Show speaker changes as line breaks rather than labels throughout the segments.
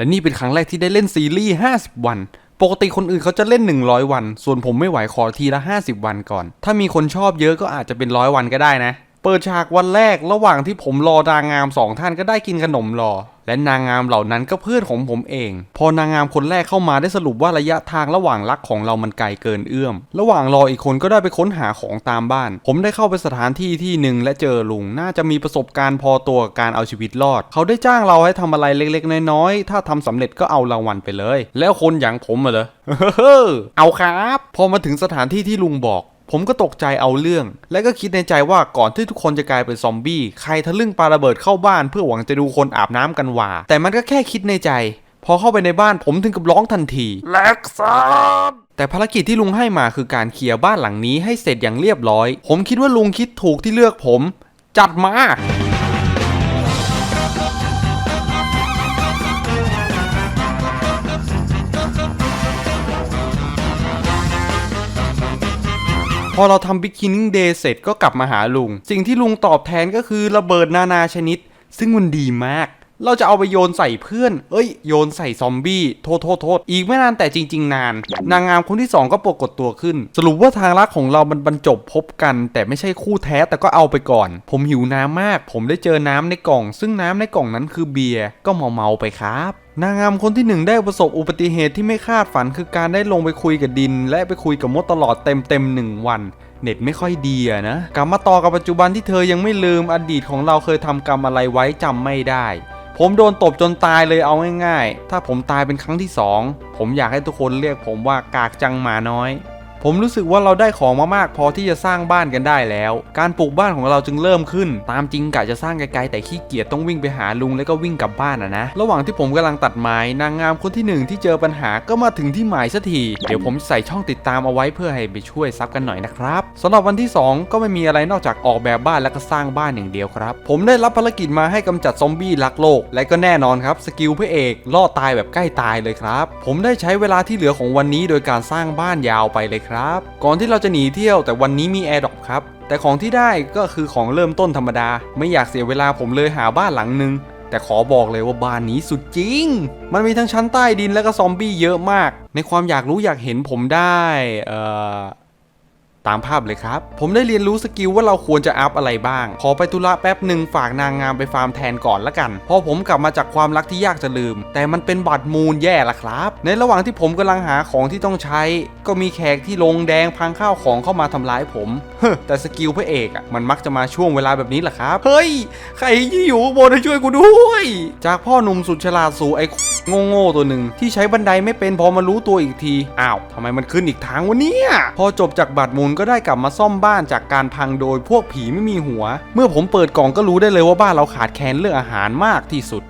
และนี่เป็นครั้งแรกที่ได้เล่นซีรีส์ 50 วัน ปกติคนอื่นเขาจะเล่น 100 วัน ส่วนผมไม่ไหวขอทีละ 50 วันก่อน ถ้ามีคนชอบเยอะก็อาจจะเป็นร้อยวันก็ได้นะ เปิดฉากวันแรกระหว่างที่ผมรอนางงามสองท่านก็ได้กินขนมรอ และนางงามเหล่านั้นก็เพื่อนของผมเอง พอนางงามคนแรกเข้ามาได้สรุปว่าระยะทางระหว่างรักของเรามันไกลเกินเอื้อม ระหว่างรออีกคนก็ได้ไปค้นหาของตามบ้าน ผมได้เข้าไปสถานที่ที่หนึ่งและเจอลุงน่าจะมีประสบการณ์พอตัวกับการเอาชีวิตรอด เขาได้จ้างเราให้ทำอะไรเล็กๆ น้อยๆถ้าทำสำเร็จก็เอารางวัลไปเลย แล้วคนอย่างผมอะเหรอเอาครับ พอมาถึงสถานที่ที่ลุงบอก ผมก็ตกใจเอาเรื่อง และก็คิดในใจว่าก่อนที่ทุกคนจะกลายเป็นซอมบี้ ใครทะลึ่งปาระเบิดเข้าบ้านเพื่อหวังจะดูคนอาบน้ำกันว่า แต่มันก็แค่คิดในใจ พอเข้าไปในบ้านผมถึงกับร้องทันที
แล็กซัส
แต่ภารกิจที่ลุงให้มาคือการเคลียร์บ้านหลังนี้ให้เสร็จอย่างเรียบร้อย ผมคิดว่าลุงคิดถูกที่เลือกผม จัดมา อเราทำบิคินิ่งเดย์เสร็จก็กลับมาหาลุง สิ่งที่ลุงตอบแทนก็คือระเบิดนานาชนิด ซึ่งมันดีมาก เราจะเอาไปโยนใส่เพื่อน เอ้ย โยนใส่ซอมบี้ โทษโทษโทษ อีกไม่นานแต่จริง ๆ นาน นางงามคนที่ 2 ก็ปรากฏตัวขึ้น สรุปว่าทางรักของเรามันบรรจบพบกัน แต่ไม่ใช่คู่แท้แต่ก็เอาไปก่อน ผมหิวน้ำมาก ผมได้เจอน้ำในกล่อง ซึ่งน้ำในกล่องนั้นคือเบียร์ ก็เมาเมาไปครับนางงามคนที่หนึ่งได้ประสบอุบัติเหตุที่ไม่คาดฝันคือการได้ลงไปคุยกับดิน และไปคุยกับมดตลอดเต็มเต็มหนึ่งวัน เน็ตไม่ค่อยดีอะนะกลับมาต่อกับปัจจุบันที่เธอยังไม่ลืมอดีตของเราเคยทำกรรมอะไรไว้จำไม่ได้ ผมโดนตบจนตายเลยเอาง่ายๆ ถ้าผมตายเป็นครั้งที่สองผมอยากให้ทุกคนเรียกผมว่ากากจังหมาน้อย ผมรู้สึกว่าเราได้ของมามากพอที่จะสร้างบ้านกันได้แล้ว การปลูกบ้านของเราจึงเริ่มขึ้น ตามจริงกะจะสร้างไกลๆแต่ขี้เกียจต้องวิ่งไปหาลุงแล้วก็วิ่งกลับบ้านอะนะ ระหว่างที่ผมกำลังตัดไม้นางงามคนที่หนึ่งที่เจอปัญหาก็มาถึงที่หมายสักที เดี๋ยวผมใส่ช่องติดตามเอาไว้เพื่อให้ไปช่วยซับกันหน่อยนะครับสำหรับวันที่ 2 ก็ไม่มีอะไรนอกจากออกแบบบ้านและก็สร้างบ้านอย่างเดียวครับ ผมได้รับภารกิจมาให้กำจัดซอมบี้รักโลก และก็แน่นอนครับสกิลพระเอกรอตายแบบใกล้ตายเลยครับ ผมได้ใช้เวลาที่เหลือของวันนี้โดยการสร้างบ้านยาวไปเลยครับ ก่อนที่เราจะหนีเที่ยวแต่วันนี้มีแอร์ดรอปครับ แต่ของที่ได้ก็คือของเริ่มต้นธรรมดา ไม่อยากเสียเวลาผมเลยหาบ้านหลังนึง แต่ขอบอกเลยว่าบ้านนี้สุดจริง มันมีทั้งชั้นใต้ดินและก็ซอมบี้เยอะมาก ในความอยากรู้อยากเห็นผมได้ เอ่อ ตามภาพเลยครับ ผมได้เรียนรู้สกิลว่าเราควรจะอัพอะไรบ้าง ขอไปธุระแป๊บหนึ่งฝากนางงามไปฟาร์มแทนก่อนละกัน พอผมกลับมาจากความรักที่ยากจะลืม แต่มันเป็นบัตรมูลแย่ละครับ ในระหว่างที่ผมกำลังหาของที่ต้องใช้ ก็มีแขกที่ลงแดงพังข้าวของเข้ามาทำร้ายผมเฮ้แต่สกิลพระเอกอะมันมักจะมาช่วงเวลาแบบนี้แหละครับ เฮ้ย ใครที่อยู่บนช่วยกูด้วย จากพ่อหนุ่มสุดฉลาดสู่ไอ้โง่ๆตัวหนึ่งที่ใช้บันไดไม่เป็นพอมารู้ตัวอีกที อ้าวทำไมมันขึ้นอีกทางวะเนี่ย พอจบจากบัตรมูลก็ได้กลับมาซ่อมบ้านจากการพังโดยพวกผีไม่มีหัว เมื่อผมเปิดกล่องก็รู้ได้เลยว่าบ้านเราขาดแคลนเรื่องอาหารมากที่สุด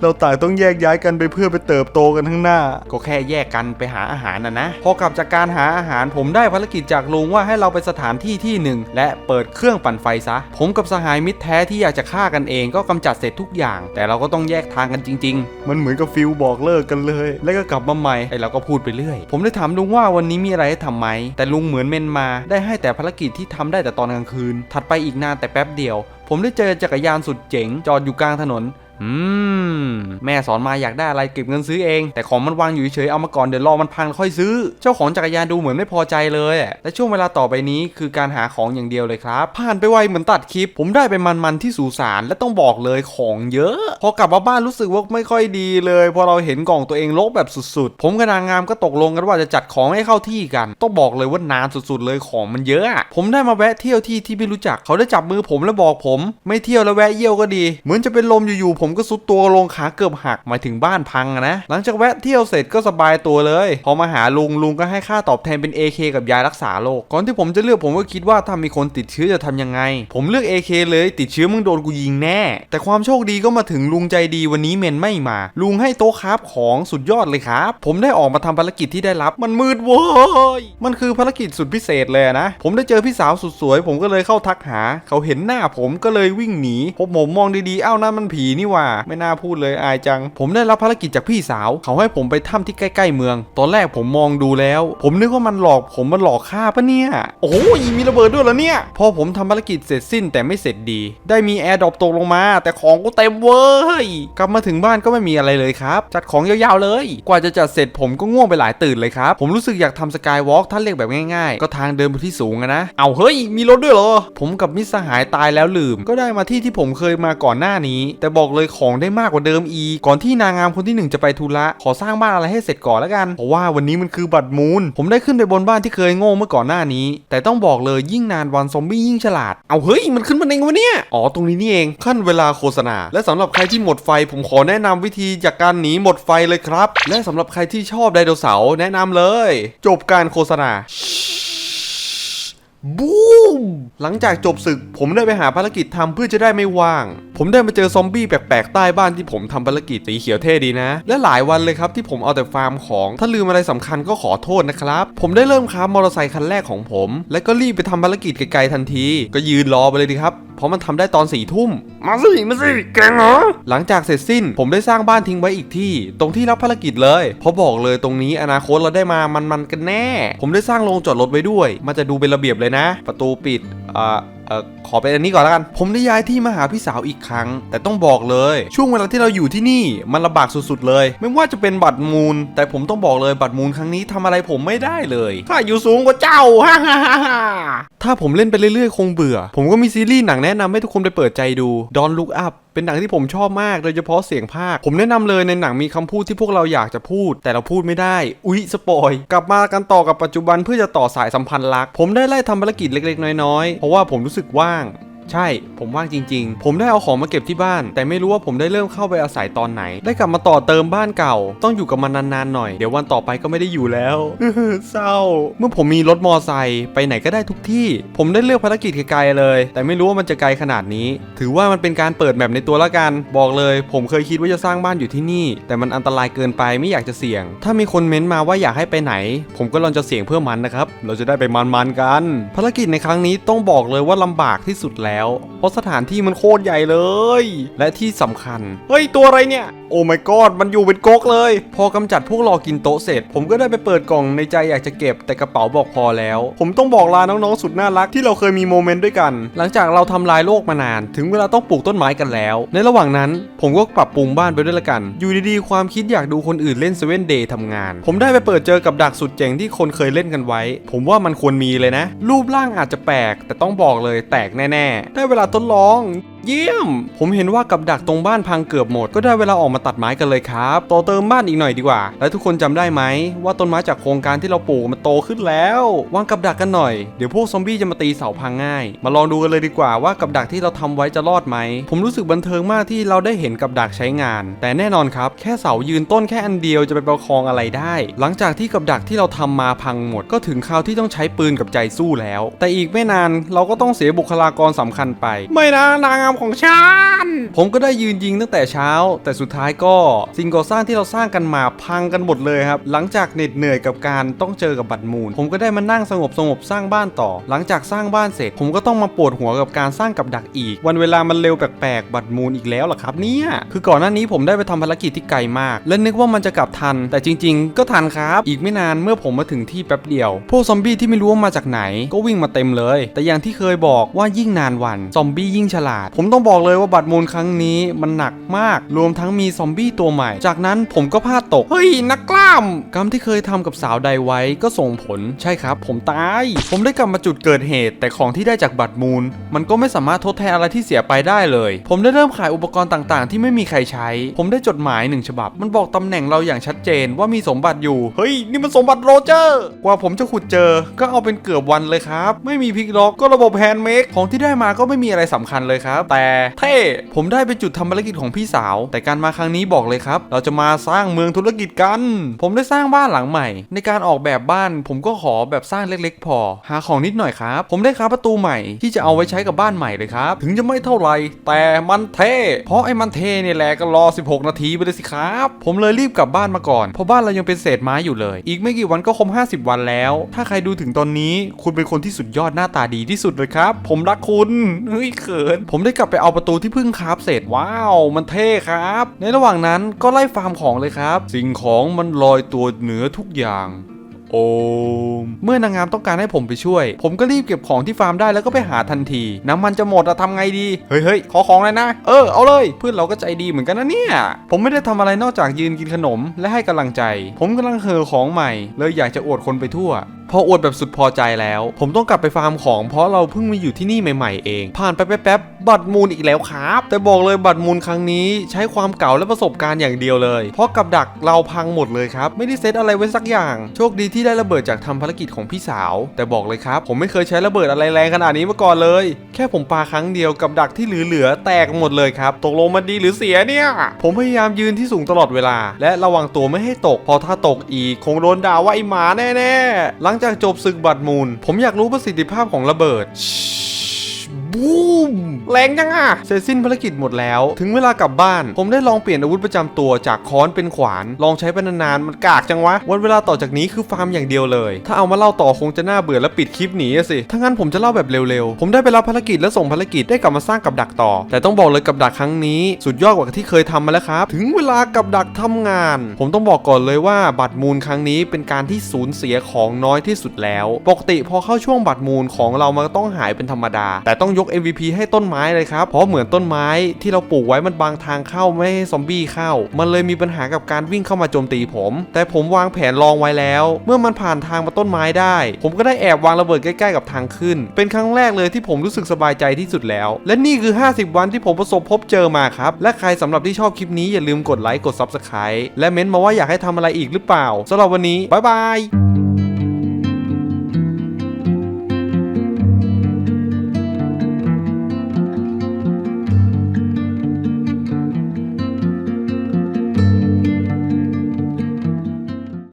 เราต่างต้องแยกย้ายกันไปเพื่อไปเติบโตกันข้างหน้า ก็แค่แยกกันไปหาอาหารนะนะพอกลับจากการหาอาหารผมได้ภารกิจจากลุงว่าให้เราไปสถานที่ที่หนึ่งและเปิดเครื่องปั่นไฟซะ ผมกับสหายมิตรแท้ที่อยากจะฆ่ากันเองก็กำจัดเสร็จทุกอย่าง แต่เราก็ต้องแยกทางกันจริง ๆ มันเหมือนกับฟิลบอกเลิกกันเลย แล้วก็กลับมาใหม่ไอเราก็พูดไปเรื่อย ผมได้ถามลุงว่าวันนี้มีอะไรให้ทำไหมแต่ลุงเหมือนเมนมาได้ให้แต่ภารกิจที่ทำได้แต่ตอนกลางคืน ถัดไปอีกนานแต่แป๊บเดียว ผมได้เจอจักรยานสุดเจ๋งจอดอยู่กลางถนน อืม แม่สอนมาอยากได้อะไรเก็บเงินซื้อเอง แต่ของมันวางอยู่เฉยเอามาก่อนเดี๋ยวรอมันพังค่อยซื้อ เจ้าของจักรยานดูเหมือนไม่พอใจเลยอะและช่วงเวลาต่อไปนี้คือการหาของอย่างเดียวเลยครับ ผ่านไปไวเหมือนตัดคลิป ผมได้ไปมันๆที่สุสานและต้องบอกเลยของเยอะ พอกลับมาบ้านรู้สึกว่าไม่ค่อยดีเลยพอเราเห็นกล่องตัวเองลกแบบสุดๆ ผมกับนางงามก็ตกลงกันว่าจะจัดของให้เข้าที่กัน ต้องบอกเลยว่านานสุดๆเลยของมันเยอะอะผมได้มาแวะเที่ยวที่ที่ไม่รู้จักเขาได้จับมือผมแล้วบอกผม ไม่เที่ยวแล้วแวะเยี่ยวก็ดี เหมือนจะเป็นลมอยู่ๆผมก็สุดตัวลงขาเกือบหักหมายถึงบ้านพังนะ หลังจากแวะเที่ยวเสร็จก็สบายตัวเลย พอมาหาลุงลุงก็ให้ค่าตอบแทนเป็น AK กับยารักษาโรคก่อนที่ผมจะเลือกผมก็คิดว่าถ้ามีคนติดเชื้อจะทำยังไง ผมเลือก AK เลยติดเชื้อมึงโดนกูยิงแน่ แต่ความโชคดีก็มาถึงลุงใจดีวันนี้เมนไม่มา ลุงให้โต๊ะคราฟของสุดยอดเลยครับ ผมได้ออกมาทำภารกิจที่ได้รับมันมืดเว้ยมันคือภารกิจสุดพิเศษเลยนะ ผมได้เจอพี่สาวสุดสวย ผมก็เลยเข้าทักหา เขาเห็นหน้าผมก็เลยวิ่งหนีพอผมมองดีๆอ้าวนั่นมันผีนี่วว่าไม่น่าพูดเลยอายจัง ผมได้รับภารกิจจากพี่สาว เขาให้ผมไปถ้ำที่ใกล้ๆเมือง ตอนแรกผมมองดูแล้ว ผมนึกว่ามันหลอกผมมันหลอกฆ่าปะเนี่ย โอ้โหมีระเบิดด้วยเหรอเนี่ย พอผมทำภารกิจเสร็จสิ้นแต่ไม่เสร็จดี ได้มีแอร์ดรอปตกลงมา แต่ของกูเต็มเว้ยกลับมาถึงบ้านก็ไม่มีอะไรเลยครับ จัดของยาวๆเลย กว่าจะจัดเสร็จผมก็ง่วงไปหลายตื่นเลยครับ ผมรู้สึกอยากทำสกายวอล์กถ้าเรียกแบบง่ายๆ ก็ทางเดินไปที่สูงอะนะ เอาเฮ้ย มีรถด้วยเหรอ ผมกับมิสหายตายแล้วลืม ก็ได้มาที่ที่ผมเคยมาก่อนหน้านี้ แต่บอกเลยของได้มากกว่าเดิมอีกก่อนที่นางงามคนที่หนึ่งจะไปธุระขอสร้างบ้านอะไรให้เสร็จก่อนแล้วกัน เพราะว่าวันนี้มันคือบัตรมูล ผมได้ขึ้นไปบนบ้านที่เคยโง่เมื่อก่อนหน้านี้ แต่ต้องบอกเลยยิ่งนานวันซอมบี้ยิ่งฉลาด เอาเฮ้ยมันขึ้นมาเองวะเนี่ย อ๋อตรงนี้นี่เองขั้นเวลาโฆษณา และสำหรับใครที่หมดไฟ ผมขอแนะนำวิธีจากการหนีหมดไฟเลยครับ และสำหรับใครที่ชอบไดโนเสาร์แนะนำเลย จบการโฆษณา บูมหลังจากจบศึก ผมได้ไปหาภารกิจทำเพื่อจะได้ไม่ว่าง ผมได้มาเจอซอมบี้แปลกๆใต้บ้านที่ผมทำภารกิจสีเขียวเท่ดีนะ และหลายวันเลยครับที่ผมเอาแต่ฟาร์มของ ถ้าลืมอะไรสำคัญก็ขอโทษนะครับ ผมได้เริ่มค้ามอเตอร์ไซค์คันแรกของผม และก็รีบไปทำภารกิจไกลๆทันที ก็ยืนรอไปเลยดีครับ ราะมันทำได้ตอนสี่ทุ่ม
มาสิมาสิแกงเหรอ
หลังจากเสร็จสิ้น ผมได้สร้างบ้านทิ้งไว้อีกที่ ตรงที่รับภารกิจเลยเพราะบอกเลยตรงนี้อนาคตเราได้มามันๆกันแน่ ผมได้สร้างโรงจอดรถไว้ด้วย มันจะดูเป็นระเบียบเลยนะ ประตูปิดอ่าเออขอเป็นอันนี้ก่อนแล้วกัน ผมได้ย้ายที่มาหาพี่สาวอีกครั้ง แต่ต้องบอกเลย ช่วงเวลาที่เราอยู่ที่นี่มันลำบากสุดๆเลย ไม่ว่าจะเป็นบัตรมูล แต่ผมต้องบอกเลยบัตรมูลครั้งนี้ทำอะไรผมไม่ได้เลย
ข้าอยู่สูงกว่าเจ้าฮ่าฮ่าฮ่า
ถ้าผมเล่นไปเรื่อยๆ คงเบื่อ ผมก็มีซีรีส์หนังแนะนำให้ทุกคนไปเปิดใจดู Don't Look Up เป็นหนังที่ผมชอบมากโดยเฉพาะเสียงภาค ผมแนะนำเลยในหนังมีคำพูดที่พวกเราอยากจะพูด แต่เราพูดไม่ได้ อุ๊ย สปอย กลับมากันต่อกับปัจจุบันเพื่อจะต่อสายสัมพันธ์รัก ผมได้ไล่ทำภารกิจเล็กๆ น้อยๆ เพราะว่าผมรู้สึกว่าง ใช่ ผมว่างจริง ๆ ผมได้เอาของมาเก็บที่บ้าน แต่ไม่รู้ว่าผมได้เริ่มเข้าไปอาศัยตอนไหน ได้กลับมาต่อเติมบ้านเก่า ต้องอยู่กับมันนานๆหน่อย เดี๋ยววันต่อไปก็ไม่ได้อยู่แล้วเศร้า เมื่อผมมีรถมอไซค์ไปไหนก็ได้ทุกที่ ผมได้เลือกภารกิจไกลๆเลย แต่ไม่รู้ว่ามันจะไกลขนาดนี้ ถือว่ามันเป็นการเปิดแมปในตัวละกัน บอกเลย ผมเคยคิดว่าจะสร้างบ้านอยู่ที่นี่ แต่มันอันตรายเกินไปไม่อยากจะเสี่ยง ถ้ามีคนเม้นต์มาว่าอยากให้ไปไหน ผมก็ลองจะเสี่ยงเพื่อมันนะครับ เราจะได้ไปมันๆกัน ภารกิจในครั้งนี้ต้องบอกเลยว่าลำบากที่สุดแล้วเพราะสถานที่มันโคตรใหญ่เลย และที่สำคัญ เฮ้ย ตัวอะไรเนี่ย อ้ my god มันอยู่เป็นก๊กเลย พอกำจัดพวกรอกินโต๊ะเสร็จ ผมก็ได้ไปเปิดกล่องในใจอยากจะเก็บแต่กระเป๋าบอกพอแล้ว ผมต้องบอกลาน้องๆสุดน่ารักที่เราเคยมีโมเมนต์ด้วยกัน หลังจากเราทำลายโลกมานาน ถึงเวลาต้องปลูกต้นไม้กันแล้ว ในระหว่างนั้นผมก็ปรับปรุงบ้านไปด้วยละกัน อยู่ดีๆความคิดอยากดูคนอื่นเล่นเซเว่นเดย์ทำงาน ผมได้ไปเปิดเจอกับดักสุดเจ๋งที่คนเคยเล่นกันไว้ ผมว่ามันควรมีเลยนะ รูปร่างอาจจะแปลกแต่ต้องบอกเลยแตกแน่ๆ ได้เวลาทดลอง เยี่ยม ผมเห็นว่ากับดักตรงบ้านพังเกือบหมด ก็ได้เวลาออกมาตัดไม้กันเลยครับต่อเติมบ้านอีกหน่อยดีกว่า และทุกคนจำได้ไหม ว่าต้นไม้จากโครงการที่เราปลูกมันโตขึ้นแล้ววางกับดักกันหน่อยเดี๋ยวพวกซอมบี้จะมาตีเสาพังง่าย มาลองดูกันเลยดีกว่าว่ากับดักที่เราทำไว้จะรอดไหม ผมรู้สึกบันเทิงมากที่เราได้เห็นกับดักใช้งาน แต่แน่นอนครับ แค่เสายืนต้นแค่อันเดียวจะไปประคองอะไรได้ หลังจากที่กับดักที่เราทำมาพังหมด ก็ถึงคราวที่ต้องใช้ปืนกับใจสู้แล้ว แต่อีกไม่นานเราก็ต้องเสียบุคลากรสำคัญไป
ไม่นะนางมของฉัน
ผมก็ได้ยืนยิงตั้งแต่เช้า แต่สุดท้ายก็สิ่งก่อสร้างที่เราสร้างกันมาพังกันหมดเลยครับ หลังจากเหน็ดเหนื่อยกับการต้องเจอกับบัตรมูล ผมก็ได้มานั่งสงบสงบสร้างบ้านต่อ หลังจากสร้างบ้านเสร็จ ผมก็ต้องมาปวดหัวกับการสร้างกับดักอีก วันเวลามันเร็วแปลกๆ บัตรมูลอีกแล้วหรอครับเนี่ย คือก่อนหน้านี้ผมได้ไปทำภารกิจที่ไกลมาก และนึกว่ามันจะกลับทัน แต่จริง ๆ ก็ทันครับ อีกไม่นานเมื่อผมมาถึงที่แป๊บเดียว พวกซอมบี้ที่ไม่รู้ว่ามาจากไหน ก็วิ่งมาเต็มเลย แต่อย่างที่เคยบอกว่ายิ่งนานวัน ซอมบี้ยิ่งฉลาด ผมมต้องบอกเลยว่าบัตรมูลครั้งนี้มันหนักมาก รวมทั้งมีซอมบี้ตัวใหม่ จากนั้นผมก็พลาดตก
เฮ้ย นักกล้าม
กรรมที่เคยทำกับสาวใดไว้ก็ส่งผลใช่ครับ ผมตาย ผมได้กลับมาจุดเกิดเหตุ แต่ของที่ได้จากบัตรมูล มันก็ไม่สามารถทดแทนอะไรที่เสียไปได้เลย ผมได้เริ่มขายอุปกรณ์ต่างๆ ที่ไม่มีใครใช้ ผมได้จดหมายหนึ่งฉบับ มันบอกตำแหน่งเราอย่างชัดเจนว่ามีสมบัติอยู่
เฮ้ย นี่มันสมบัติโรเจอร์
กว่าผมจะขุดเจอ ก็เอาเป็นเกือบวันเลยครับ ไม่มีพลิกล็อกก็ระบบแฮนด์เมดของที่ได้มาก็ไม่มีอะไรสำคัญเลยครับแต่เท่ผมได้ไปจุดทำภารกิจของพี่สาว แต่การมาครั้งนี้บอกเลยครับ เราจะมาสร้างเมืองธุรกิจกัน ผมได้สร้างบ้านหลังใหม่ ในการออกแบบบ้าน ผมก็ขอแบบสร้างเล็ก ๆ พอ หาของนิดหน่อยครับ ผมได้ค้าประตูใหม่ที่จะเอาไว้ใช้กับบ้านใหม่เลยครับ ถึงจะไม่เท่าไหร่แต่มันเท่เพราะไอ้มันเท่เนี่ยแหละก็รอ 16 นาทีไปเลยสิครับ ผมเลยรีบกลับบ้านมาก่อนเพราะบ้านเรายังเป็นเศษไม้อยู่เลย อีกไม่กี่วันก็ครบ50 วันแล้ว ถ้าใครดูถึงตอนนี้ คุณเป็นคนที่สุดยอดหน้าตาดีที่สุดเลยครับ ผมรักคุณเฮ้ยเขินผมได้กลับลับไปเอาประตูที่เพิ่งคราฟเสร็จว้าว มันเท่ครับ ในระหว่างนั้นก็ไล่ฟาร์มของเลยครับ สิ่งของมันลอยตัวเหนือทุกอย่างโอมเมื่อนางงามต้องการให้ผมไปช่วย ผมก็รีบเก็บของที่ฟาร์มได้แล้วก็ไปหาทันที น้ำมันจะหมดอะทำไงดี เฮ้ยเฮ้ยขอของเลยนะ เออ เอาเลย เพื่อนเราก็ใจดีเหมือนกันนะเนี่ย ผมไม่ได้ทำอะไรนอกจากยืนกินขนม และให้กำลังใจ ผมกำลังเห่อของใหม่ เลยอยากจะอวดคนไปทั่ว ออวดแบบสุดพอใจแล้ว ผมต้องกลับไปฟาร์มของ เพราะเราเพิ่งมาอยู่ที่นี่ใหม่ ๆ เอง ผ่านไปแป๊บๆบัตรมูลอีกแล้วครับ แต่บอกเลยบัตรมูลครั้งนี้ใช้ความเก่าและประสบการณ์อย่างเดียวเลย เพราะกับดักเราพังหมดเลยครับ ไม่ได้เซตอะไรไว้สักอย่าง โชคดีที่ได้ระเบิดจากทำภารกิจของพี่สาว แต่บอกเลยครับ ผมไม่เคยใช้ระเบิดอะไรแรงขนาดนี้มาก่อนเลย แค่ผมปาครั้งเดียวกับดักที่เหลือๆแตกหมดเลยครับตกลงมันดีหรือเสียเนี่ยผมพยายามยืนที่สูงตลอดเวลา และระวังตัวไม่ให้ตก พอถ้าตกอีกคงโดนด่าว่าไอหมาแน่ๆหลังจากจบศึกบัตรมูล ผมอยากรู้ประสิทธิภาพของระเบิด บูม
แรงจังอะ
เสร็จสิ้นภารกิจหมดแล้ว ถึงเวลากลับบ้าน ผมได้ลองเปลี่ยนอาวุธประจำตัวจากค้อนเป็นขวาน ลองใช้ไปนานๆมันกากจังวะ วันเวลาต่อจากนี้คือฟาร์มอย่างเดียวเลย ถ้าเอามาเล่าต่อคงจะน่าเบื่อและปิดคลิปหนีสิถ้างั้นผมจะเล่าแบบเร็วๆ ผมได้ไปรับภารกิจและส่งภารกิจได้กลับมาสร้างกับดักต่อ แต่ต้องบอกเลยกับดักครั้งนี้ สุดยอดกว่าที่เคยทำมาแล้วครับ ถึงเวลากับดักทำงาน ผมต้องบอกก่อนเลยว่าบัตรมูลครั้งนี้เป็นการที่สูญเสียของน้อยที่สุดแล้ว ปกติพอเข้าช่วงบัตรมูลของเรามันก็ต้องหายเป็นธรรมดา แต่ต้องยก MVP ให้ต้นไม้เลยครับ เพราะเหมือนต้นไม้ที่เราปลูกไว้มันบางทางเข้าไม่ให้ซอมบี้เข้า มันเลยมีปัญหากับการวิ่งเข้ามาโจมตีผม แต่ผมวางแผนรองไว้แล้ว เมื่อมันผ่านทางมาต้นไม้ได้ ผมก็ได้แอบวางระเบิดใกล้ๆกับทางขึ้น เป็นครั้งแรกเลยที่ผมรู้สึกสบายใจที่สุดแล้ว และนี่คือ 50 วันที่ผมประสบพบเจอมาครับ และใครสำหรับที่ชอบคลิปนี้อย่าลืมกดไลค์กด Subscribe และเม้นต์มาว่าอยากให้ทำอะไรอีกหรือเปล่าสำหรับวันนี้บ๊ายบาย